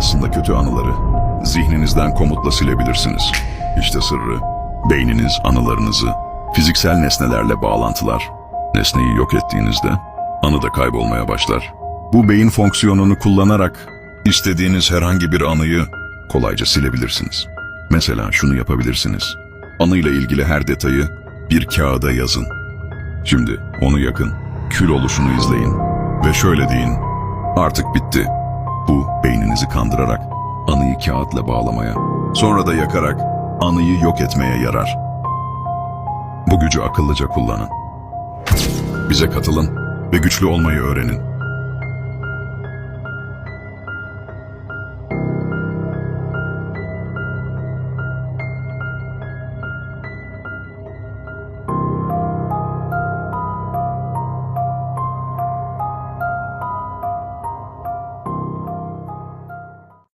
aslında kötü anıları zihninizden komutla silebilirsiniz. İşte sırrı. Beyniniz anılarınızı fiziksel nesnelerle bağlantılar. Nesneyi yok ettiğinizde anı da kaybolmaya başlar. Bu beyin fonksiyonunu kullanarak istediğiniz herhangi bir anıyı kolayca silebilirsiniz. Mesela şunu yapabilirsiniz. Anıyla ilgili her detayı bir kağıda yazın. Şimdi onu yakın, kül oluşunu izleyin ve şöyle deyin. Artık bitti. Bu beyninizi kandırarak anıyı kağıtla bağlamaya, sonra da yakarak anıyı yok etmeye yarar. Bu gücü akıllıca kullanın. Bize katılın ve güçlü olmayı öğrenin.